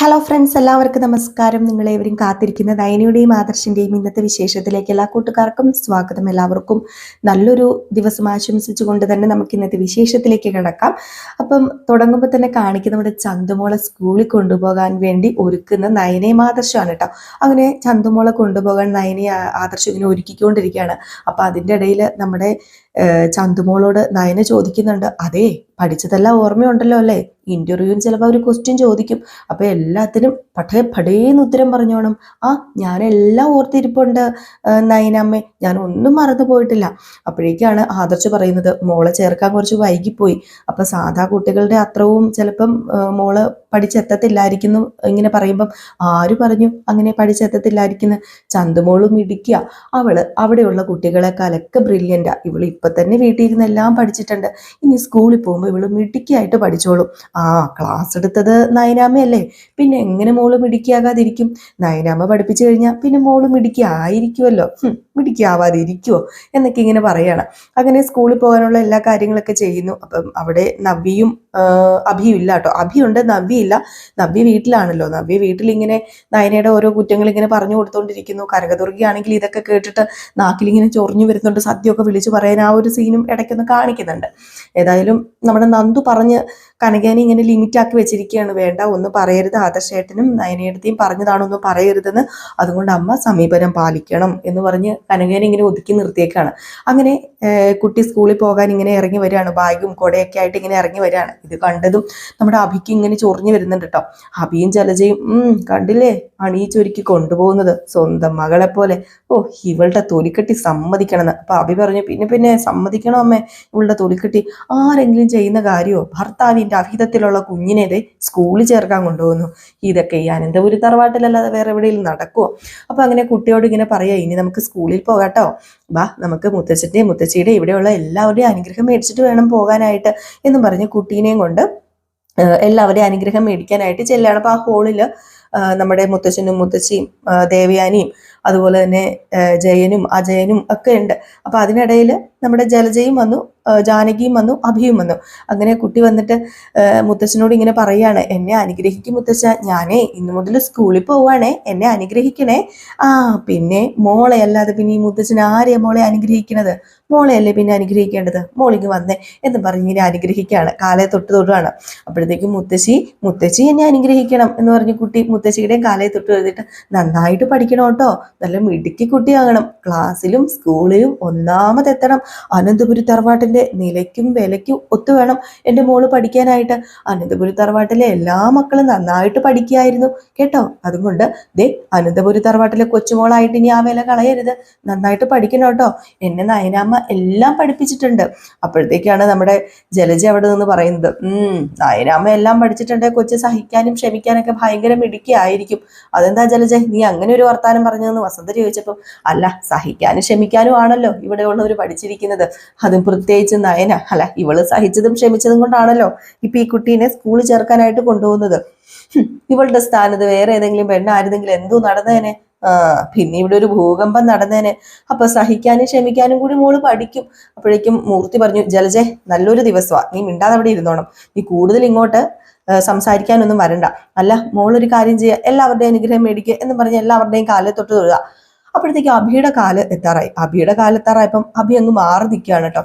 Hello friends എല്ലാവർക്കും നമസ്കാരം. നിങ്ങളേവരും കാത്തിരിക്കുന്ന ദയനയുടെയും ആദർശിന്റെയും ഇന്നത്തെ വിശേഷത്തിലേക്ക് എല്ലാ കൂട്ടുകാർക്കും സ്വാഗതം. എല്ലാവർക്കും നല്ലൊരു ദിവസം ആശംസിച്ചുകൊണ്ട് തന്നെ നമുക്ക് ഇന്നത്തെ വിശേഷത്തിലേക്ക് കിടക്കാം. അപ്പം തുടങ്ങുമ്പോൾ തന്നെ കാണിക്കുന്ന നമ്മുടെ ചന്തുമോളെ സ്കൂളിൽ കൊണ്ടുപോകാൻ വേണ്ടി ഒരുക്കുന്ന നയനയും ആദർശമാണ് കേട്ടോ. അങ്ങനെ ചന്തുമോളെ കൊണ്ടുപോകാൻ നയനയെ ആദർശം ഇങ്ങനെ ഒരുക്കിക്കൊണ്ടിരിക്കുകയാണ്. അപ്പം അതിന്റെ ഇടയിൽ നമ്മുടെ ചന്തുമോളോട് നയന ചോദിക്കുന്നുണ്ട് അതെ പഠിച്ചതെല്ലാം ഓർമ്മയുണ്ടല്ലോ അല്ലേ? ഇന്റർവ്യൂവിന് ചിലപ്പോൾ അവർ ക്വസ്റ്റ്യൻ ചോദിക്കും. അപ്പൊ എല്ലാത്തിനും പട്ടേ പടേന്ന് ഉത്തരം പറഞ്ഞോണം. ആ ഞാനെല്ലാം ഓർത്തിരിപ്പുണ്ട് നയനമ്മേ. ഞാൻ ഒന്നും മറന്നു പോയിട്ടില്ല. അപ്പോഴേക്കാണ് ആദർശ് പറയുന്നത് മോളെ ചേർക്കാൻ കുറച്ച് വൈകിപ്പോയി. അപ്പൊ സാധാ കുട്ടികളുടെ അത്രവും ചിലപ്പം മോൾ പഠിച്ചെത്തത്തില്ലായിരിക്കുന്നു ഇങ്ങനെ പറയുമ്പം ആര് പറഞ്ഞു അങ്ങനെ പഠിച്ചെത്തത്തില്ലായിരിക്കുന്നു? ചന്തുമോളും ഇടിക്കുക അവൾ അവിടെയുള്ള കുട്ടികളെക്കാളൊക്കെ ബ്രില്യന്റാ ഇവൾ ഇപ്പൊ തന്നെ വീട്ടിൽ ഇരുന്ന് എല്ലാം പഠിച്ചിട്ടുണ്ട്. ഇനി സ്കൂളിൽ പോകുമ്പോൾ ഇവൾ മിടുക്കിയായിട്ട് പഠിച്ചോളും. ആ ക്ലാസ് എടുത്തത് നയനാമയല്ലേ പിന്നെ എങ്ങനെ മോൾ മിടുക്കിയാകാതിരിക്കും? നയനാമ പഠിപ്പിച്ചു കഴിഞ്ഞാൽ പിന്നെ മോൾ മിടുക്കിയായിരിക്കുമല്ലോ മിടുക്കിയാവാതെ ഇരിക്കുമോ എന്നൊക്കെ ഇങ്ങനെ പറയാണ്. അങ്ങനെ സ്കൂളിൽ പോകാനുള്ള എല്ലാ കാര്യങ്ങളൊക്കെ ചെയ്യുന്നു. അപ്പം അവിടെ നവ്യയും അഭിയും ഇല്ല കേട്ടോ. അഭിയുണ്ട് നവ്യ ഇല്ല നവ്യ വീട്ടിലാണല്ലോ. നവ്യ വീട്ടിലിങ്ങനെ നയനയുടെ ഓരോ കുറ്റങ്ങൾ ഇങ്ങനെ പറഞ്ഞു കൊടുത്തോണ്ടിരിക്കുന്നു. കനകദുർഗയാണെങ്കിൽ ഇതൊക്കെ കേട്ടിട്ട് നാക്കിലിങ്ങനെ ചൊറിഞ്ഞു വരുന്നുണ്ട്. സദ്യയൊക്കെ വിളിച്ചു പറയാൻ ആ ഒരു സീനും ഇടയ്ക്കൊന്ന് കാണിക്കുന്നുണ്ട്. ഏതായാലും നമ്മുടെ നന്ദു പറഞ്ഞ് കനകേനെ ഇങ്ങനെ ലിമിറ്റാക്കി വെച്ചിരിക്കുകയാണ്. വേണ്ട ഒന്നും പറയരുത്. ആദർശേട്ടനും നയനയുടെയും പറഞ്ഞതാണൊന്നും പറയരുതെന്ന്. അതുകൊണ്ട് അമ്മ സമീപനം പാലിക്കണം എന്ന് പറഞ്ഞ് കനകേനെ ഇങ്ങനെ ഒതുക്കി നിർത്തിയേക്കാണ്. അങ്ങനെ കുട്ടി സ്കൂളിൽ പോകാൻ ഇങ്ങനെ ഇറങ്ങി വരികയാണ്. ബാഗും കൊടയൊക്കെ ആയിട്ട് ഇങ്ങനെ ഇറങ്ങി വരികയാണ്. ഇത് കണ്ടതും നമ്മുടെ അഭിക്ക് ഇങ്ങനെ ചൊറിഞ്ഞു വരുന്നുണ്ട് കേട്ടോ. അഭിയും ജലജയും ഉം കണ്ടില്ലേ? അണിയിച്ചൊരുക്കി കൊണ്ടുപോകുന്നത് സ്വന്തം മകളെ പോലെ. ഓ ഇവളുടെ തൊലിക്കെട്ടി സമ്മതിക്കണമെന്ന്. അപ്പൊ അഭി പറഞ്ഞു പിന്നെ പിന്നെ സമ്മതിക്കണോ അമ്മേ? ഇവളുടെ തൊലിക്കെട്ടി ആരെങ്കിലും ചെയ്യുന്ന കാര്യമോ ഭർത്താവിന്റെ അഹിതത്തിലുള്ള കുഞ്ഞിനെ ദേ സ്കൂളിൽ ചേർക്കാൻ കൊണ്ടുപോകുന്നു. ഇതൊക്കെ ഈ അനന്തപുരി തറവാട്ടിലല്ലാതെ വേറെ എവിടെയെങ്കിലും നടക്കുമോ അപ്പൊ അങ്ങനെ കുട്ടിയോട് ഇങ്ങനെ പറയാ ഇനി നമുക്ക് സ്കൂളിൽ പോകാട്ടോ വാ നമുക്ക് മുത്തച്ഛന്റെയും മുത്തച്ഛയുടെ ഇവിടെയുള്ള എല്ലാവരുടെയും അനുഗ്രഹം മേടിച്ചിട്ട് വേണം പോകാനായിട്ട്. എന്നും പറഞ്ഞ് കുട്ടീനെയും കൊണ്ട് എല്ലാവരെയും അനുഗ്രഹം മേടിക്കാനായിട്ട് ചെല്ലുകയാണ്. അപ്പോൾ ആ ഹോളിൽ നമ്മുടെ മുത്തശ്ശനും മുത്തശ്ശിയും ദേവയാനിയും അതുപോലെ തന്നെ ജയനും അജയനും ഒക്കെ ഉണ്ട്. അപ്പോൾ അതിനിടയിൽ നമ്മുടെ ജലജയും വന്നു ജാനകിയും വന്നു അഭിയും വന്നു. അങ്ങനെ കുട്ടി വന്നിട്ട് മുത്തച്ഛനോട് ഇങ്ങനെ പറയാണ് എന്നെ അനുഗ്രഹിക്കും മുത്തച്ഛ ഞാനേ ഇന്നു മുതൽ സ്കൂളിൽ പോവാണേ എന്നെ അനുഗ്രഹിക്കണേ. ആ പിന്നെ മോളെ അല്ലാതെ പിന്നെ ഈ മുത്തച്ഛൻ ആരെയാ മോളെ അനുഗ്രഹിക്കണത്? മോളെയല്ലേ പിന്നെ അനുഗ്രഹിക്കേണ്ടത്? മോളിങ്ങ് വന്നേ എന്ന് പറഞ്ഞ് ഇങ്ങനെ അനുഗ്രഹിക്കുകയാണ് കാലെ തൊട്ട് തൊടുകയാണ് അപ്പോഴത്തേക്കും മുത്തശ്ശി മുത്തശ്ശി എന്നെ അനുഗ്രഹിക്കണം എന്ന് പറഞ്ഞ് കുട്ടി മുത്തശ്ശിയുടെയും കാലെ തൊട്ട് എഴുതിയിട്ട് നന്നായിട്ട് പഠിക്കണം കേട്ടോ നല്ല മിടുക്കി കുട്ടിയാകണം ക്ലാസ്സിലും സ്കൂളിലും ഒന്നാമതെത്തണം അനന്തപുരി തറവാട്ടിന്റെ നിലയ്ക്കും വിലയ്ക്കും ഒത്തു വേണം എന്റെ മോൾ പഠിക്കാനായിട്ട്. അനന്തപുരി തറവാട്ടിലെ എല്ലാ മക്കളും നന്നായിട്ട് പഠിക്കുകയായിരുന്നു കേട്ടോ? അതുകൊണ്ട് ദേ അനന്തപുരി തറവാട്ടിലെ കൊച്ചുമോളായിട്ട് ഇനി ആ വില കളയരുത്. നന്നായിട്ട് പഠിക്കണം കേട്ടോ. എന്നെ നയനാമ്മ എല്ലാം പഠിപ്പിച്ചിട്ടുണ്ട്. അപ്പോഴത്തേക്കാണ് നമ്മുടെ ജലജ അവിടെ നിന്ന് പറയുന്നത് ഉം നയനാമ്മ എല്ലാം പഠിച്ചിട്ടുണ്ട്. കൊച്ചു സഹിക്കാനും ക്ഷമിക്കാനൊക്കെ ഭയങ്കര മിടുക്കിയായിരിക്കും അതെന്താ ജലജ നീ അങ്ങനെ ഒരു വർത്താനം പറഞ്ഞതെന്ന് വസന്ത ചോദിച്ചപ്പോൾ അല്ല സഹിക്കാനും ക്ഷമിക്കാനും ആണല്ലോ ഇവിടെ ഉള്ളവർ പഠിച്ചിരിക്കുന്നത് അതും പ്രത്യേകിച്ച് നയന അല്ല ഇവൾ സഹിച്ചതും ക്ഷമിച്ചതും കൊണ്ടാണല്ലോ ഇപ്പൊ ഈ കുട്ടീനെ സ്കൂളിൽ ചേർക്കാനായിട്ട് കൊണ്ടുപോകുന്നത്. ഇവളുടെ സ്ഥാനത്ത് വേറെ ഏതെങ്കിലും പെണ്ണായിരുന്നെങ്കിൽ എന്തോ നടന്നേനെ. ആ പിന്നെ ഇവിടെ ഒരു ഭൂകമ്പം നടന്നേനെ. അപ്പൊ സഹിക്കാനും ക്ഷമിക്കാനും കൂടി മോൾ പഠിക്കും. അപ്പോഴേക്കും മൂർത്തി പറഞ്ഞു ജലജെ നല്ലൊരു ദിവസമാ നീ മിണ്ടാതെ അവിടെ ഇരുന്നോണം. നീ കൂടുതൽ ഇങ്ങോട്ട് സംസാരിക്കാനൊന്നും വരണ്ട. അല്ല മോളൊരു കാര്യം ചെയ്യുക എല്ലാവരുടെയും അനുഗ്രഹം മേടിക്കുക എന്ന് പറഞ്ഞ് എല്ലാവരുടെയും കാലേ തൊട്ട് തൊഴുക അപ്പോഴത്തേക്ക് അഭിയുടെ കാൽ എത്താറായി. അഭിയുടെ കാൽ എത്താറായപ്പം അഭി അങ്ങ് മാറി നിൽക്കുകയാണ് കേട്ടോ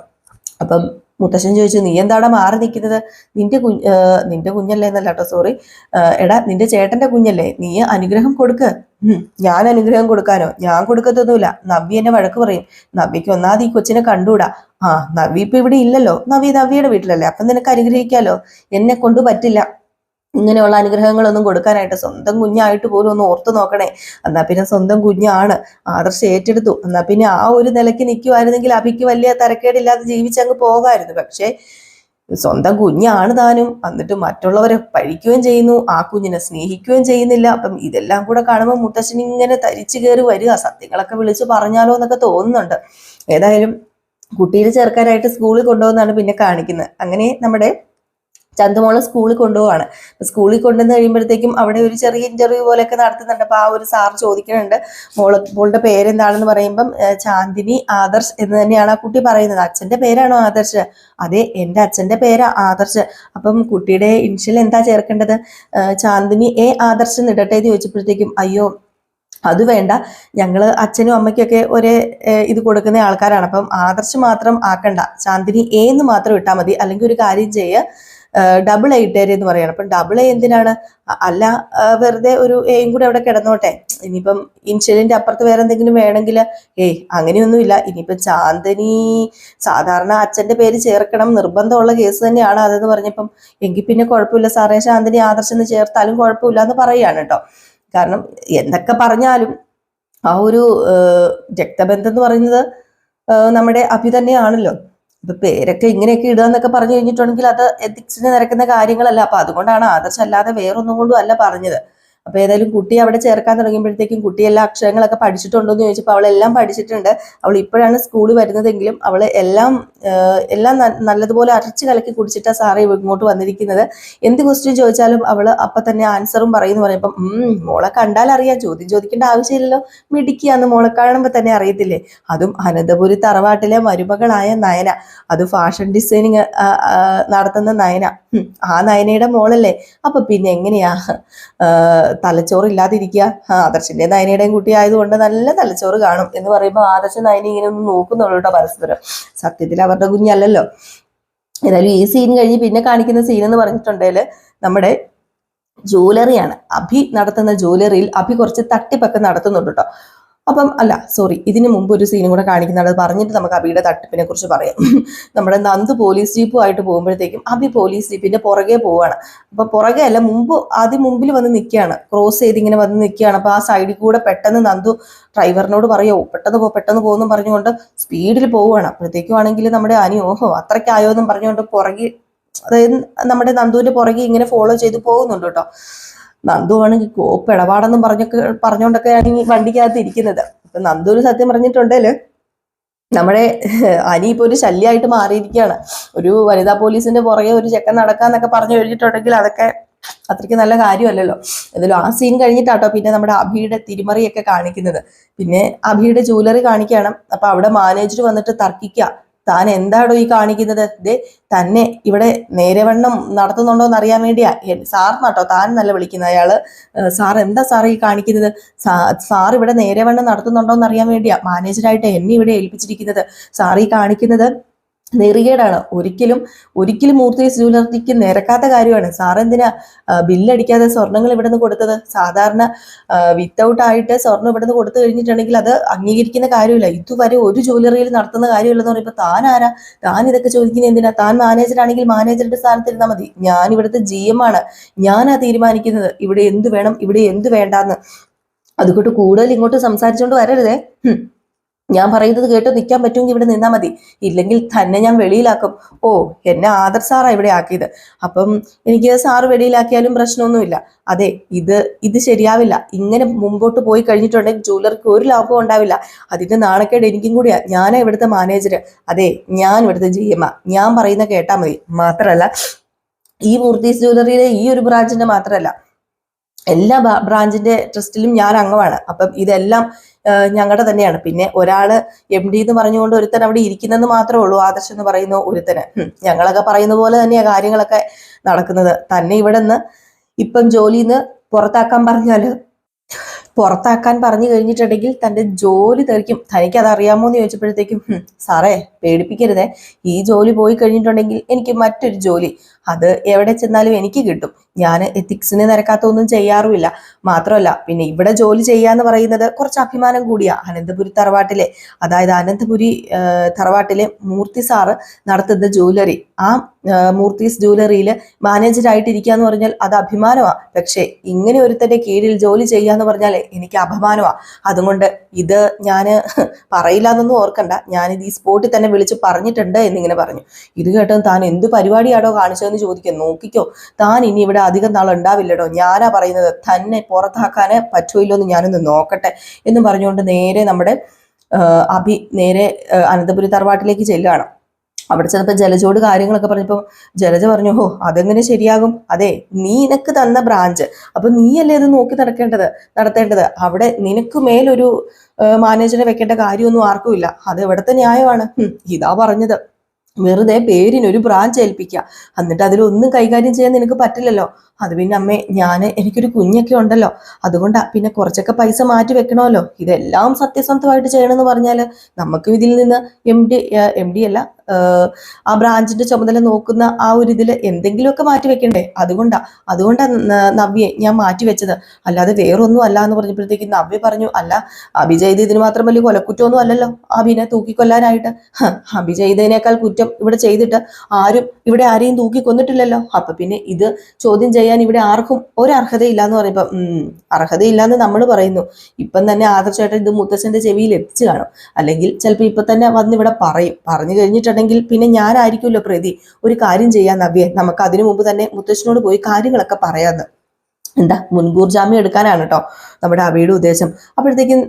അപ്പം മുത്തശ്ശൻ ചോദിച്ചു നീ എന്താടാ മാറി നിൽക്കുന്നത്? നിന്റെ കുഞ്ഞ് നിന്റെ കുഞ്ഞല്ലേ എന്നല്ല കേട്ടോ സോറി എടാ നിന്റെ ചേട്ടന്റെ കുഞ്ഞല്ലേ. നീ അനുഗ്രഹം കൊടുക്ക്. ഞാൻ അനുഗ്രഹം കൊടുക്കാനോ? ഞാൻ കൊടുക്കത്തൊന്നുമില്ല. നവ്യ എന്നെ വഴക്ക് പറയും. നവ്യക്ക് ഒന്നാമത് ഈ കൊച്ചിനെ കണ്ടുകൂടാ. ആ നവ്യ ഇപ്പൊ ഇവിടെ ഇല്ലല്ലോ. നവ്യ നവ്യയുടെ വീട്ടിലല്ലേ. അപ്പം നിനക്ക് അനുഗ്രഹിക്കാലോ? എന്നെ കൊണ്ട് പറ്റില്ല. ഇങ്ങനെയുള്ള അനുഗ്രഹങ്ങളൊന്നും കൊടുക്കാനായിട്ട് സ്വന്തം കുഞ്ഞായിട്ട് പോലും ഒന്ന് ഓർത്തു നോക്കണേ. എന്നാ പിന്നെ സ്വന്തം കുഞ്ഞാണ്. ആദർശം ഏറ്റെടുത്തു. എന്നാ പിന്നെ ആ ഒരു നിലയ്ക്ക് നിൽക്കുമായിരുന്നെങ്കിൽ അഭിക്ക് വലിയ തരക്കേടില്ലാതെ ജീവിച്ചങ്ങ് പോകാമായിരുന്നു. പക്ഷേ സ്വന്തം കുഞ്ഞാണ് താനും. എന്നിട്ട് മറ്റുള്ളവരെ പഴിക്കുകയും ചെയ്യുന്നു. ആ കുഞ്ഞിനെ സ്നേഹിക്കുകയും ചെയ്യുന്നില്ല. അപ്പം ഇതെല്ലാം കൂടെ കാണുമ്പോൾ മുത്തശ്ശൻ ഇങ്ങനെ തരിച്ചു കയറി വരിക. സത്യങ്ങളൊക്കെ വിളിച്ചു പറഞ്ഞാലോ എന്നൊക്കെ തോന്നുന്നുണ്ട്. ഏതായാലും കുട്ടിയിൽ ചേർക്കാനായിട്ട് സ്കൂളിൽ കൊണ്ടുപോകുന്നതാണ് പിന്നെ കാണിക്കുന്നത്. അങ്ങനെ നമ്മുടെ ചന്തുമോളെ സ്കൂളിൽ കൊണ്ടുപോവാണ്. സ്കൂളിൽ കൊണ്ടുവന്ന് കഴിയുമ്പോഴത്തേക്കും അവിടെ ഒരു ചെറിയ ഇന്റർവ്യൂ പോലെയൊക്കെ നടത്തുന്നുണ്ട്. അപ്പൊ ആ ഒരു സാർ ചോദിക്കുന്നുണ്ട് മോൾ മോളുടെ പേരെന്താണെന്ന് പറയുമ്പം ചാന്ദിനി ആദർശ് എന്ന് തന്നെയാണ് ആ കുട്ടി പറയുന്നത്. അച്ഛന്റെ പേരാണോ ആദർശ്? അതെ എന്റെ അച്ഛന്റെ പേരാ ആദർശ്. അപ്പം കുട്ടിയുടെ ഇനിഷ്യൽ എന്താ ചേർക്കേണ്ടത്? ചാന്ദിനി എ ആദർശ് എന്ന് എന്ന് ചോദിച്ചപ്പോഴത്തേക്കും അയ്യോ അത് വേണ്ട. ഞങ്ങൾ അച്ഛനും അമ്മയ്ക്കൊക്കെ ഒരേ ഇത് കൊടുക്കുന്ന ആൾക്കാരാണ്. അപ്പം ആദർശ് മാത്രം ആക്കണ്ട. ചാന്ദിനി എ എന്ന് മാത്രം ഇട്ടാൽ മതി. അല്ലെങ്കിൽ ഒരു കാര്യം ചെയ്യുക ഡബിൾ എയ്റ്റ് ഏരിയ എന്ന് പറയുകയാണ് അപ്പം ഡബിൾ എ എന്തിനാണ്? അല്ല വെറുതെ ഒരു എയും കൂടെ അവിടെ കിടന്നോട്ടെ. ഇനിയിപ്പം ഇൻഷ്യലിന്റെ അപ്പുറത്ത് വേറെ എന്തെങ്കിലും വേണമെങ്കിൽ ഏയ് അങ്ങനെയൊന്നുമില്ല. ഇനിയിപ്പം ചാന്ദനി സാധാരണ അച്ഛന്റെ പേര് ചേർക്കണം. നിർബന്ധമുള്ള കേസ് തന്നെയാണ് അതെന്ന് പറഞ്ഞപ്പം എങ്കിൽ പിന്നെ കുഴപ്പമില്ല സാറേ. ചാന്ദനി ആദർശം എന്ന് ചേർത്താലും കുഴപ്പമില്ല എന്ന് പറയുകയാണ് കേട്ടോ. കാരണം എന്തൊക്കെ പറഞ്ഞാലും ആ ഒരു രക്തബന്ധം എന്ന് പറയുന്നത് നമ്മുടെ അഭി തന്നെയാണല്ലോ. ഇപ്പൊ പേരൊക്കെ ഇങ്ങനെയൊക്കെ ഇടുക എന്നൊക്കെ പറഞ്ഞു കഴിഞ്ഞിട്ടുണ്ടെങ്കിൽ അത് എത്തിക്സിന് നിരക്കുന്ന കാര്യങ്ങളല്ല. അപ്പൊ അതുകൊണ്ടാണ് ആദർശ് അല്ലാതെ വേറൊന്നും കൊണ്ടും അല്ല പറഞ്ഞത്. അപ്പൊ ഏതായാലും കുട്ടി അവിടെ ചേർക്കാൻ തുടങ്ങിയപ്പോഴത്തേക്കും കുട്ടി എല്ലാ അക്ഷരങ്ങളൊക്കെ പഠിച്ചിട്ടുണ്ടോ എന്ന് ചോദിച്ചപ്പോൾ അവളെല്ലാം പഠിച്ചിട്ടുണ്ട്. അവൾ ഇപ്പോഴാണ് സ്കൂളിൽ വരുന്നതെങ്കിലും അവൾ എല്ലാം എല്ലാം നല്ലതുപോലെ അരച്ച് കലക്കി കുടിച്ചിട്ടാ സാറേ ഇങ്ങോട്ട് വന്നിരിക്കുന്നത്. എന്ത് ക്വസ്റ്റ്യൻ ചോദിച്ചാലും അവൾ അപ്പൊ തന്നെ ആൻസറും പറയുന്നു പറയുമ്പം മോളെ കണ്ടാൽ അറിയാം ചോദ്യം ചോദിക്കേണ്ട ആവശ്യമില്ലല്ലോ. മിടിക്കുകയെന്ന് മോളെ കാണുമ്പോൾ തന്നെ അറിയത്തില്ലേ? അതും അനന്തപുരി തറവാട്ടിലെ മരുമകളായ നയന. അത് ഫാഷൻ ഡിസൈനിങ് നടത്തുന്ന നയന. ആ നയനയുടെ മോളല്ലേ? അപ്പൊ പിന്നെ എങ്ങനെയാ? തലച്ചോറില്ലാതിരിക്കുക. ആ, ആദർശിന്റെ നയനയുടെയും കുട്ടി ആയതുകൊണ്ട് നല്ല തലച്ചോറ് കാണും എന്ന് പറയുമ്പോൾ ആദർശ നയന ഇങ്ങനെ ഒന്ന് നോക്കുന്നുള്ളൂ കേട്ടോ പരസ്പരം. സത്യത്തിൽ അവരുടെ കുഞ്ഞല്ലല്ലോ. ഏതായാലും ഈ സീൻ കഴിഞ്ഞ് പിന്നെ കാണിക്കുന്ന സീൻ എന്ന് പറഞ്ഞിട്ടുണ്ടെങ്കിൽ നമ്മുടെ ജ്വല്ലറിയാണ് അഭി നടത്തുന്ന ജ്വല്ലറിയിൽ അഭി കുറച്ച് തട്ടിപ്പൊക്കെ നടത്തുന്നുണ്ട് കേട്ടോ. അപ്പം അല്ല സോറി ഇതിനു മുമ്പ് ഒരു സീനും കൂടെ കാണിക്കുന്നുണ്ട് പറഞ്ഞിട്ട് നമുക്ക് അബിയുടെ തട്ടിപ്പിനെ കുറിച്ച് പറയാം. നമ്മുടെ നന്ദ് പോലീസ് ജീപ്പുമായിട്ട് പോകുമ്പോഴത്തേക്കും അബി പോലീസ് ജീപ്പിന്റെ പുറകെ പോവാണ്. അപ്പൊ പുറകെ അല്ല മുമ്പ് ആദ്യം മുമ്പിൽ വന്ന് നിൽക്കുകയാണ്. ക്രോസ് ചെയ്ത് ഇങ്ങനെ വന്ന് നിൽക്കുകയാണ്. അപ്പൊ ആ സൈഡിൽ കൂടെ പെട്ടെന്ന് നന്ദു ഡ്രൈവറിനോട് പറയോ പെട്ടെന്ന് പോ പെട്ടെന്ന് പോകുന്നു പറഞ്ഞുകൊണ്ട് സ്പീഡിൽ പോവുകയാണ്. അപ്പോഴത്തേക്കും ആണെങ്കിൽ നമ്മുടെ അനി ഓഹോ അത്രയ്ക്കായോ? എന്നും പറഞ്ഞുകൊണ്ട് പുറകെ അതായത് നമ്മുടെ നന്ദുവിന്റെ പുറകെ ഇങ്ങനെ ഫോളോ ചെയ്ത് പോകുന്നുണ്ട് കേട്ടോ. നന്ദു ആണെങ്കിൽ കോപ്പ് ഇടപാടെന്നും പറഞ്ഞൊക്കെ പറഞ്ഞുകൊണ്ടൊക്കെയാണ് ഈ വണ്ടിക്കകത്ത് ഇരിക്കുന്നത്. അപ്പൊ നന്ദു ഒരു സത്യം പറഞ്ഞിട്ടുണ്ടേൽ നമ്മുടെ അനി ഇപ്പൊ ഒരു ശല്യമായിട്ട് മാറിയിരിക്കുകയാണ്. ഒരു വനിതാ പോലീസിന്റെ പുറകെ ഒരു ചെക്കൻ നടക്കാന്നൊക്കെ പറഞ്ഞു കഴിഞ്ഞിട്ടുണ്ടെങ്കിൽ അതൊക്കെ അത്രയ്ക്ക് നല്ല കാര്യമല്ലല്ലോ. എന്തായാലും ആ സീൻ കഴിഞ്ഞിട്ടാട്ടോ പിന്നെ നമ്മുടെ അഭിയുടെ തിരിമറിയൊക്കെ കാണിക്കുന്നത്. പിന്നെ അഭിയുടെ ജൂലറി കാണിക്കണം അപ്പൊ അവിടെ മാനേജർ വന്നിട്ട് തർക്കിക്കുക. താൻ എന്താടോ ഈ കാണിക്കുന്നത്? ദേ തന്നെ ഇവിടെ നേരെവണ്ണം നടത്തുന്നുണ്ടോ എന്ന് അറിയാൻ വേണ്ടിയാ സാറിനാട്ടോ താൻ നല്ല വിളിക്കുന്ന അയാൾ സാർ എന്താ സാർ ഈ കാണിക്കുന്നത്? സാർ ഇവിടെ നേരെവണ്ണം നടത്തുന്നുണ്ടോ എന്ന് അറിയാൻ വേണ്ടിയാ. മാനേജറായിട്ട് എന്നെ ഇവിടെ ഏൽപ്പിച്ചിരിക്കുന്നത്. സാർ ഈ കാണിക്കുന്നത് നെറികേടാണ്. ഒരിക്കലും ഒരിക്കലും മൂർത്തി ജ്വല്ലറിക്ക് നിരക്കാത്ത കാര്യമാണ്. ആ, ബില്ലടിക്കാതെ സ്വർണങ്ങൾ ഇവിടെ നിന്ന് കൊടുത്തത്? സാധാരണ വിത്തൗട്ട് ആയിട്ട് സ്വർണം ഇവിടെ നിന്ന് കൊടുത്തു കഴിഞ്ഞിട്ടുണ്ടെങ്കിൽ അത് അംഗീകരിക്കുന്ന കാര്യമില്ല. ഇതുവരെ ഒരു ജ്വല്ലറിയിൽ നടത്തുന്ന കാര്യമില്ലെന്ന് പറയുമ്പോൾ താൻ ആരാ? താൻ ഇതൊക്കെ ചോദിക്കുന്നത് എന്തിനാ? താൻ മാനേജർ ആണെങ്കിൽ മാനേജറുടെ സ്ഥാനത്ത് ഇരുന്നാൽ മതി. ഞാൻ ഇവിടുത്തെ ജി എം ആണ്. ഞാനാ തീരുമാനിക്കുന്നത്. ഇവിടെ എന്ത് വേണം? ഇവിടെ എന്ത് വേണ്ടാന്ന്. അതുകൊണ്ട് കൂടുതൽ ഇങ്ങോട്ട് സംസാരിച്ചുകൊണ്ട് വരരുതേ. ഞാൻ പറയുന്നത് കേട്ട് നിൽക്കാൻ പറ്റുമെങ്കിൽ ഇവിടെ നിന്നാൽ മതി. ഇല്ലെങ്കിൽ തന്നെ ഞാൻ വെളിയിലാക്കും. ഓ എന്നെ ആദർ സാറാണ് ഇവിടെ ആക്കിയത്. അപ്പം എനിക്ക് സാറ് വെളിയിലാക്കിയാലും പ്രശ്നമൊന്നുമില്ല. അതെ ഇത് ഇത് ശരിയാവില്ല. ഇങ്ങനെ മുമ്പോട്ട് പോയി കഴിഞ്ഞിട്ടുണ്ടെങ്കിൽ ജൂലർക്ക് ഒരു ലാഭവും ഉണ്ടാവില്ല. അതിന്റെ നാണക്കേട് എനിക്കും കൂടിയാ. ഞാനാ ഇവിടുത്തെ മാനേജർ അതെ ഞാൻ ഇവിടുത്തെ ജി എം ഞാൻ പറയുന്ന കേട്ടാൽ മതി. മാത്രമല്ല ഈ മൂർത്തീസ് ജ്വല്ലറിയിലെ ഈ ഒരു ബ്രാഞ്ചിന്റെ മാത്രമല്ല എല്ലാ ബ്രാഞ്ചിന്റെ ട്രസ്റ്റിലും ഞാൻ അംഗമാണ്. അപ്പം ഇതെല്ലാം ഞങ്ങളുടെ തന്നെയാണ്. പിന്നെ ഒരാൾ എം ഡി എന്ന് പറഞ്ഞുകൊണ്ട് ഒരുത്തൻ അവിടെ ഇരിക്കുന്നെന്ന് മാത്രമേ ഉള്ളൂ. ആദർശ് എന്ന് പറയുന്ന ഒരുത്തന്. ഞങ്ങളൊക്കെ പറയുന്ന പോലെ തന്നെയാ കാര്യങ്ങളൊക്കെ നടക്കുന്നത്. തന്നെ ഇവിടെ നിന്ന് ഇപ്പം ജോലിയിൽ നിന്ന് പുറത്താക്കാൻ പറഞ്ഞാൽ പുറത്താക്കാൻ പറഞ്ഞു കഴിഞ്ഞിട്ടുണ്ടെങ്കിൽ തന്റെ ജോലി തെറിക്കും. തനിക്ക് അത് അറിയാമോ എന്ന് ചോദിച്ചപ്പോഴത്തേക്കും "ഹും, സാറേ പേടിപ്പിക്കരുതേ. ഈ ജോലി പോയി കഴിഞ്ഞിട്ടുണ്ടെങ്കിൽ എനിക്ക് മറ്റൊരു ജോലി അത് എവിടെ ചെന്നാലും എനിക്ക് കിട്ടും. ഞാൻ എത്തിക്സിന് നിരക്കാത്ത ഒന്നും ചെയ്യാറുമില്ല. മാത്രമല്ല പിന്നെ ഇവിടെ ജോലി ചെയ്യാന്ന് പറയുന്നത് കുറച്ച് അഭിമാനം കൂടിയാ. അനന്തപുരി തറവാട്ടിലെ അതായത് അനന്തപുരി തറവാട്ടിലെ മൂർത്തി സാറ് നടത്തുന്ന ജ്വല്ലറി. ആ മൂർത്തിസ് ജ്വല്ലറിയിൽ മാനേജറായിട്ട് ഇരിക്കുക എന്ന് പറഞ്ഞാൽ അത് അഭിമാനമാ. പക്ഷേ ഇങ്ങനെ ഒരുത്തന്റെ കീഴിൽ ജോലി ചെയ്യാന്ന് പറഞ്ഞാൽ എനിക്ക് അപമാനമാണ് അതുകൊണ്ട് ഇത് ഞാൻ പറയില്ല എന്നൊന്നും ഓർക്കണ്ട. ഞാനിത് ഈ സ്പോട്ടിൽ തന്നെ വിളിച്ച് പറഞ്ഞിട്ടുണ്ട് എന്നിങ്ങനെ പറഞ്ഞു. ഇത് കേട്ടോ താൻ എന്ത് പരിപാടിയാണോ കാണിച്ചതെന്ന് ചോദിക്കും നോക്കിക്കോ. താൻ ഇനി ഇവിടെ അധികം നാൾ ഉണ്ടാവില്ലടോ. ഞാനാ പറയുന്നത് തന്നെ പുറത്താക്കാൻ പറ്റുമല്ലോ എന്ന് ഞാനൊന്ന് നോക്കട്ടെ എന്ന് പറഞ്ഞുകൊണ്ട് നേരെ നമ്മുടെ അഭി നേരെ അനന്തപുരി തറവാട്ടിലേക്ക് ചെല്ലുകയാണ്. അവിടെ ചിലപ്പോൾ ജലജോട് കാര്യങ്ങളൊക്കെ പറഞ്ഞപ്പോൾ ജലജ പറഞ്ഞു ഓ അതെങ്ങനെ ശരിയാകും? അതെ നീ നിനക്ക് തന്ന ബ്രാഞ്ച്. അപ്പൊ നീയല്ലേ ഇത് നോക്കി നടക്കേണ്ടത് നടത്തേണ്ടത്? അവിടെ നിനക്ക് മേലൊരു മാനേജറെ വെക്കേണ്ട കാര്യമൊന്നും ആർക്കുമില്ല അത് ഇവിടുത്തെ ന്യായമാണ്? ഇതാ പറഞ്ഞത്. വെറുതെ പേരിനൊരു ബ്രാഞ്ച് ഏൽപ്പിക്കുക. എന്നിട്ട് അതിലൊന്നും കൈകാര്യം ചെയ്യാൻ നിനക്ക് പറ്റില്ലല്ലോ. അത് പിന്നെ അമ്മേ ഞാൻ എനിക്കൊരു കുഞ്ഞൊക്കെ ഉണ്ടല്ലോ. അതുകൊണ്ടാ പിന്നെ കുറച്ചൊക്കെ പൈസ മാറ്റി വെക്കണമല്ലോ. ഇതെല്ലാം സത്യസന്ധമായിട്ട് ചെയ്യണമെന്ന് പറഞ്ഞാൽ നമുക്ക് ഇതിൽ നിന്ന് എം ഡി എം ഡി അല്ല ആ ബ്രാഞ്ചിന്റെ ചുമതല നോക്കുന്ന ആ ഒരു ഇതിൽ എന്തെങ്കിലുമൊക്കെ മാറ്റി വെക്കണ്ടേ? അതുകൊണ്ടാ അതുകൊണ്ടാ നവ്യെ ഞാൻ മാറ്റി വെച്ചത്. അല്ലാതെ വേറൊന്നും അല്ല എന്ന് പറഞ്ഞപ്പോഴത്തേക്ക് നവ്യ പറഞ്ഞു അല്ല അഭിജയ്ത് ഇതിന് മാത്രം വലിയ കൊലക്കുറ്റമൊന്നും അല്ലല്ലോ. അഭിനെ തൂക്കിക്കൊല്ലാനായിട്ട് അഭിജയ്തേക്കാൾ കുറ്റം ഇവിടെ ചെയ്തിട്ട് ആരും ഇവിടെ ആരെയും തൂക്കിക്കൊന്നിട്ടില്ലല്ലോ അപ്പൊ പിന്നെ ഇത് ചോദ്യം ചെയ്യാൻ ഇവിടെ ആർക്കും ഒരു അർഹതയില്ല എന്ന് പറയുമ്പോൾ അർഹതയില്ല എന്ന് നമ്മൾ പറയുന്നു. ഇപ്പം തന്നെ ആദർശമായിട്ട് ഇത് മുത്തശ്ശന്റെ ചെവിയിൽ എത്തിച്ചു കാണും. അല്ലെങ്കിൽ ചിലപ്പോൾ ഇപ്പൊ തന്നെ വന്ന് ഇവിടെ പറയും. പറഞ്ഞു കഴിഞ്ഞിട്ടുണ്ടെങ്കിൽ പിന്നെ ഞാനായിരിക്കുമല്ലോ പ്രതി ഒരു കാര്യം ചെയ്യാൻ നവ്യ. നമുക്ക് അതിനു മുമ്പ് തന്നെ മുത്തച്ഛനോട് പോയി കാര്യങ്ങളൊക്കെ പറയാന്ന്. എന്താ മുൻകൂർ ജാമ്യം എടുക്കാനാണ് കേട്ടോ നമ്മുടെ അവിയുടെ ഉദ്ദേശം. അപ്പോഴത്തേക്കും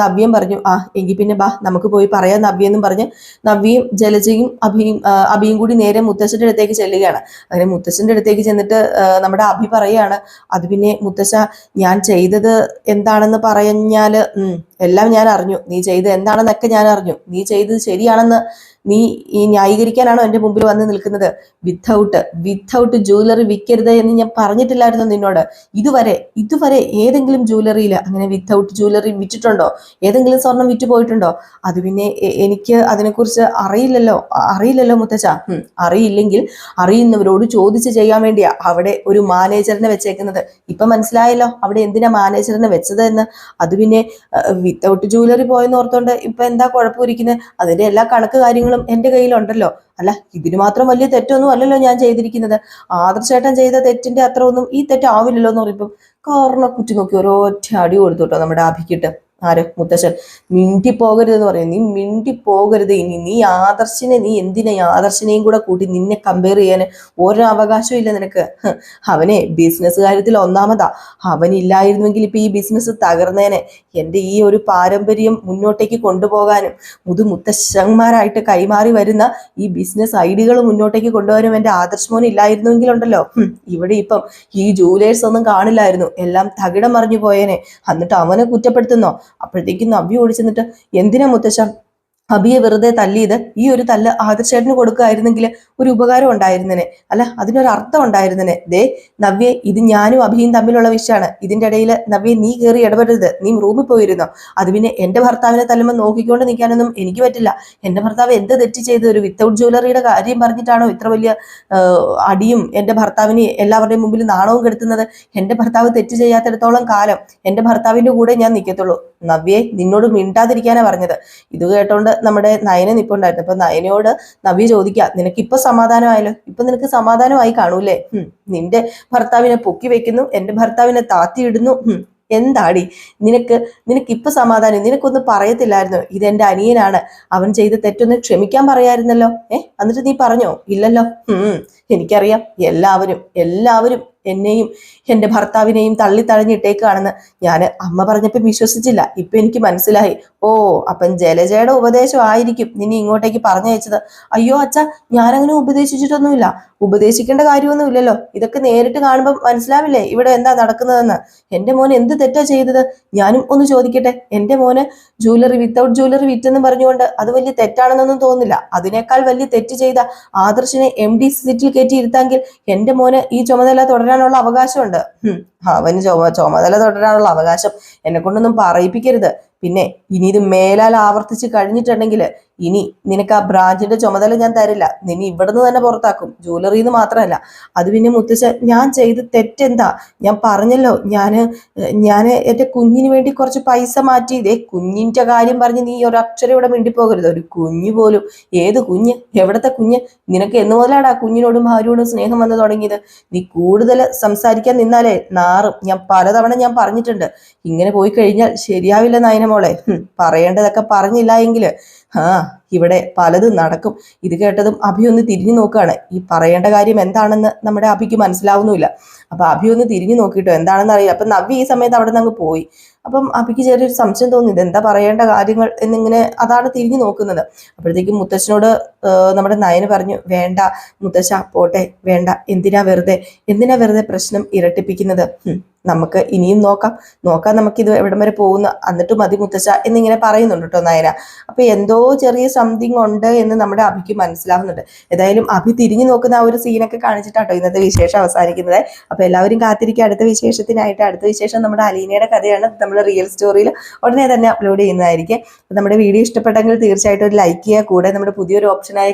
നവ്യം പറഞ്ഞു ആ എങ്കിൽ പിന്നെ ബാ നമുക്ക് പോയി പറയാം നവ്യെന്നും പറഞ്ഞ് നവ്യയും ജലജയും അഭിയും അഭിയും കൂടി നേരെ മുത്തശ്ശന്റെ അടുത്തേക്ക് ചെല്ലുകയാണ്. അങ്ങനെ മുത്തശ്ശന്റെ അടുത്തേക്ക് ചെന്നിട്ട് നമ്മുടെ അഭി പറയാണ് അത് പിന്നെ മുത്തശ്ശ ഞാൻ ചെയ്തത് എന്താണെന്ന് പറഞ്ഞാൽ ഉം, എല്ലാം ഞാൻ അറിഞ്ഞു. നീ ചെയ്ത് എന്താണെന്നൊക്കെ ഞാൻ അറിഞ്ഞു. നീ ചെയ്തത് ശരിയാണെന്ന് നീ ഈ ന്യായീകരിക്കാനാണോ എന്റെ മുമ്പിൽ വന്ന് നിൽക്കുന്നത്? വിത്തൗട്ട് വിത്തൗട്ട് ജ്വല്ലറി വിൽക്കരുത് എന്ന് ഞാൻ പറഞ്ഞിട്ടില്ലായിരുന്നു നിന്നോട്. ഇതുവരെ ഇതുവരെ ഏതെങ്കിലും ജ്വല്ലറിയിൽ അങ്ങനെ വിത്തൗട്ട് ജ്വല്ലറി വിറ്റിട്ടുണ്ടോ? ഏതെങ്കിലും സ്വർണം വിറ്റ് പോയിട്ടുണ്ടോ? അത് പിന്നെ എനിക്ക് അതിനെക്കുറിച്ച് അറിയില്ലല്ലോ. അറിയില്ലല്ലോ മുത്തച്ഛ. അറിയില്ലെങ്കിൽ അറിയുന്നവരോട് ചോദിച്ച് ചെയ്യാൻ വേണ്ടിയാ അവിടെ ഒരു മാനേജറിനെ വെച്ചേക്കുന്നത്. ഇപ്പൊ മനസ്സിലായല്ലോ അവിടെ എന്തിനാ മാനേജറിനെ വെച്ചത് എന്ന്. അത് പിന്നെ വിത്തൗട്ട് ജ്വല്ലറി പോയെന്ന് ഓർത്തോണ്ട് ഇപ്പൊ എന്താ കുഴപ്പമിരിക്കുന്നത് അതിന്റെ എല്ലാ കണക്ക് കാര്യങ്ങളും എന്റെ കയ്യിലുണ്ടല്ലോ. അല്ല ഇതിന് മാത്രം വലിയ തെറ്റൊന്നും അല്ലല്ലോ ഞാൻ ചെയ്തിരിക്കുന്നത്. ആദർശേട്ടൻ ചെയ്ത തെറ്റിന്റെ അത്ര ഒന്നും ഈ തെറ്റാവില്ലല്ലോ എന്ന് പറയുമ്പോൾ കാരണം കുറ്റി നോക്കി ഒരൊറ്റ അടി കൊടുത്തു കേട്ടോ നമ്മുടെ അഭിക്കിട്ട് ആര്? മുത്തശ്ശൻ. മിണ്ടി പോകരുത് എന്ന് പറയും. നീ മിണ്ടി പോകരുത് ഇനി നീ ആദർശിനെ നീ എന്തിനാ ആദർശിനെയും കൂടെ കൂട്ടി നിന്നെ കമ്പയർ ചെയ്യാൻ ഒരു അവകാശവും ഇല്ല നിനക്ക്. അവനെ ബിസിനസ് കാര്യത്തിൽ ഒന്നാമതാ. അവനില്ലായിരുന്നെങ്കിൽ ഇപ്പൊ ഈ ബിസിനസ് തകർന്നേനെ. എന്റെ ഈ ഒരു പാരമ്പര്യം മുന്നോട്ടേക്ക് കൊണ്ടുപോകാനും മുതു മുത്തശ്ശന്മാരായിട്ട് കൈമാറി വരുന്ന ഈ ബിസിനസ് ഐഡിയകൾ മുന്നോട്ടേക്ക് കൊണ്ടുപോകാനും എന്റെ ആദർശമോൻ ഇല്ലായിരുന്നുവെങ്കിൽ ഉണ്ടല്ലോ ഇവിടെ ഇപ്പം ഈ ജൂലേഴ്സ് ഒന്നും കാണില്ലായിരുന്നു. എല്ലാം തകിടം മറിഞ്ഞു പോയേനെ. എന്നിട്ട് അവനെ കുറ്റപ്പെടുത്തുന്നോ? അപ്പോഴത്തേക്കും നവ്യ ഓടിച്ചെന്നിട്ട് എന്തിനാ മുത്തശ്ശ? അബിയെ വെറുതെ തല്ലിയത്? ഈ ഒരു തല്ല് ആദർശേട്ടന് കൊടുക്കുകയായിരുന്നെങ്കിൽ ഒരു ഉപകാരം ഉണ്ടായിരുന്നേനെ. അല്ല അതിനൊരു അർത്ഥം ഉണ്ടായിരുന്നേനെ. ദേ നവ്യെ ഇത് ഞാനും അഭിയും തമ്മിലുള്ള വിഷയമാണ്. ഇതിന്റെ ഇടയിൽ നവ്യെ നീ കയറി ഇടപെടരുത്. നീ റൂമിൽ പോയിരുന്നോ. അത് പിന്നെ എന്റെ ഭർത്താവിനെ തല്ലുമ്പോൾ നോക്കിക്കൊണ്ട് നിൽക്കാനൊന്നും എനിക്ക് പറ്റില്ല. എന്റെ ഭർത്താവ് എന്ത് തെറ്റ് ചെയ്ത്? ഒരു വിത്തൗട്ട് ജ്വല്ലറിയുടെ കാര്യം പറഞ്ഞിട്ടാണോ ഇത്ര വലിയ അടിയും എന്റെ ഭർത്താവിന് എല്ലാവരുടെയും മുമ്പിൽ നാണവും കെടുത്തുന്നത്? എന്റെ ഭർത്താവ് തെറ്റ് ചെയ്യാത്തിടത്തോളം കാലം എന്റെ ഭർത്താവിന്റെ കൂടെ ഞാൻ നിൽക്കത്തുള്ളൂ നവ്യെ നിന്നോട് മിണ്ടാതിരിക്കാനാ പറഞ്ഞത്. ഇത് കേട്ടോണ്ട് നമ്മുടെ നയനെ നിപ്പുണ്ടായിരുന്നു. അപ്പൊ നയനയോട് നവ്യ ചോദിക്കുക നിനക്കിപ്പോ സമാധാനമായല്ലോ? ഇപ്പൊ നിനക്ക് സമാധാനമായി കാണൂലേ. നിന്റെ ഭർത്താവിനെ പൊക്കി വെക്കുന്നു എന്റെ ഭർത്താവിനെ താത്തിയിടുന്നു. എന്താടി? നിനക്ക് നിനക്ക് ഇപ്പൊ സമാധാനം നിനക്കൊന്നും പറയത്തില്ലായിരുന്നു? ഇതെന്റെ അനിയനാണ് അവൻ ചെയ്ത തെറ്റൊന്ന് ക്ഷമിക്കാൻ പറയായിരുന്നല്ലോ. ഏഹ് എന്നിട്ട് നീ പറഞ്ഞോ? ഇല്ലല്ലോ. ഉം എനിക്കറിയാം. എല്ലാവരും എല്ലാവരും എന്നെയും എന്റെ ഭർത്താവിനെയും തള്ളി തഴഞ്ഞിട്ടേക്കാണെന്ന് ഞാൻ അമ്മ പറഞ്ഞപ്പോൾ വിശ്വസിച്ചില്ല. ഇപ്പം എനിക്ക് മനസ്സിലായി. ഓ അപ്പം ജലജയുടെ ഉപദേശം ആയിരിക്കും നിന്നെ ഇങ്ങോട്ടേക്ക് പറഞ്ഞയച്ചത്. അയ്യോ അച്ഛ ഞാനങ്ങനെ ഉപദേശിച്ചിട്ടൊന്നുമില്ല. ഉപദേശിക്കേണ്ട കാര്യമൊന്നുമില്ലല്ലോ. ഇതൊക്കെ നേരിട്ട് കാണുമ്പോൾ മനസ്സിലാവില്ലേ? ഇവിടെ എന്താ നടക്കുന്നതെന്ന്? എന്റെ മോൻ എന്ത് തെറ്റാ ചെയ്തത്? ഞാനും ഒന്ന് ചോദിക്കട്ടെ. എന്റെ മോന് ജ്വല്ലറി വിത്തൗട്ട് ജ്വല്ലറി വിറ്റെന്ന് പറഞ്ഞുകൊണ്ട് അത് വലിയ തെറ്റാണെന്നൊന്നും തോന്നുന്നില്ല. അതിനേക്കാൾ വലിയ തെറ്റ് ചെയ്ത ആദർശിനെ എം ഡി സീറ്റിൽ കയറ്റി ഇരുത്താങ്കിൽ എന്റെ മോന് ഈ ചുമതല തുടരാനുള്ള അവകാശമുണ്ട്. അവന് ചുമ ചുമതല തുടരാനുള്ള അവകാശം എന്നെ കൊണ്ടൊന്നും പറയിപ്പിക്കരുത്. പിന്നെ ഇനി ഇത് മേലാൽ ആവർത്തിച്ച് കഴിഞ്ഞിട്ടുണ്ടെങ്കിൽ ഇനി നിനക്ക് ആ ബ്രാഞ്ചിന്റെ ചുമതല ഞാൻ തരില്ല. നിന്നെ ഇവിടുന്ന് തന്നെ പുറത്താക്കും. ജ്വല്ലറിന്ന് മാത്രമല്ല. അത് പിന്നെ മുത്തശ്ശ ഞാൻ ചെയ്ത് തെറ്റെന്താ? ഞാൻ പറഞ്ഞല്ലോ ഞാൻ ഞാൻ എന്റെ കുഞ്ഞിന് വേണ്ടി കുറച്ച് പൈസ മാറ്റി. ഇതേ കുഞ്ഞിന്റെ കാര്യം പറഞ്ഞ് നീ ഒരു അക്ഷരം ഇവിടെ മിണ്ടിപ്പോകരുത്. ഒരു കുഞ്ഞു പോലും ഏത് കുഞ്ഞ്? എവിടത്തെ കുഞ്ഞ്? നിനക്ക് എന്ന് മുതലാടാ കുഞ്ഞിനോടും ഭാര്യയോടും സ്നേഹം വന്നു തുടങ്ങിയത്. നീ കൂടുതൽ സംസാരിക്കാൻ നിന്നാലേ നാറും ഞാൻ പലതവണ ഞാൻ പറഞ്ഞിട്ടുണ്ട്. ഇങ്ങനെ പോയി കഴിഞ്ഞാൽ ശരിയാവില്ല നയന മോളെ. പറയേണ്ടതൊക്കെ പറഞ്ഞില്ല എങ്കിൽ ആ ഇവിടെ പലതും നടക്കും. ഇത് കേട്ടതും അഭി ഒന്ന് തിരിഞ്ഞു നോക്കുകയാണ് ഈ പറയേണ്ട കാര്യം എന്താണെന്ന് നമ്മുടെ അഭിക്ക് മനസ്സിലാവുന്നില്ല അപ്പൊ അഭി ഒന്ന് തിരിഞ്ഞു നോക്കിയിട്ടോ എന്താണെന്ന് അറിയില്ല അപ്പൊ നവ്യ ഈ സമയത്ത് അവിടെ നിന്ന് അങ്ങ് പോയി. അപ്പം അപ്പിക്ക് ചെറിയൊരു സംശയം തോന്നി ഇത് എന്താ പറയേണ്ട കാര്യങ്ങൾ എന്നിങ്ങനെ അതാണ് തിരിഞ്ഞു നോക്കുന്നത്. അപ്പോഴത്തേക്കും മുത്തശ്ശനോട് നമ്മുടെ നയന് പറഞ്ഞു വേണ്ട മുത്തശ്ശ പോട്ടെ വേണ്ട എന്തിനാ വെറുതെ എന്തിനാ വെറുതെ പ്രശ്നം ഇരട്ടിപ്പിക്കുന്നത്? നമുക്ക് ഇനിയും നോക്കാം. നോക്കാം നമുക്കിത് എവിടം വരെ പോകുന്ന? എന്നിട്ട് മതി മുത്തശ്ശ എന്നിങ്ങനെ പറയുന്നുണ്ട് കേട്ടോ നയന. അപ്പൊ എന്തോ ചെറിയ സംതിങ് ഉണ്ട് എന്ന് നമ്മുടെ അഭിക്ക് മനസ്സിലാവുന്നുണ്ട്. ഏതായാലും അഭി തിരിഞ്ഞു നോക്കുന്ന ആ ഒരു സീനൊക്കെ കാണിച്ചിട്ടാട്ടോ ഇന്നത്തെ വിശേഷം അവസാനിക്കുന്നത്. അപ്പൊ എല്ലാവരും കാത്തിരിക്കുക. അടുത്ത വിശേഷത്തിനായിട്ട് അടുത്ത വിശേഷം നമ്മുടെ അലീനയുടെ കഥയാണ് നമ്മൾ റിയൽ സ്റ്റോറിയിൽ ഉടനെ തന്നെ അപ്ലോഡ് ചെയ്യുന്നതായിരിക്കും. നമ്മുടെ വീഡിയോ ഇഷ്ടപ്പെട്ടെങ്കിൽ തീർച്ചയായിട്ടും ഒരു ലൈക്ക് ചെയ്യുക. കൂടെ നമ്മുടെ പുതിയൊരു ഓപ്ഷനായ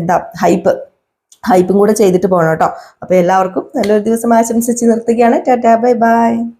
എന്താ ഹൈപ്പ് ഹൈപ്പും കൂടെ ചെയ്തിട്ട് പോകണം കേട്ടോ. അപ്പോൾ എല്ലാവർക്കും നല്ലൊരു ദിവസം ആശംസിച്ച് നിർത്തുകയാണ്. Tata bye bye.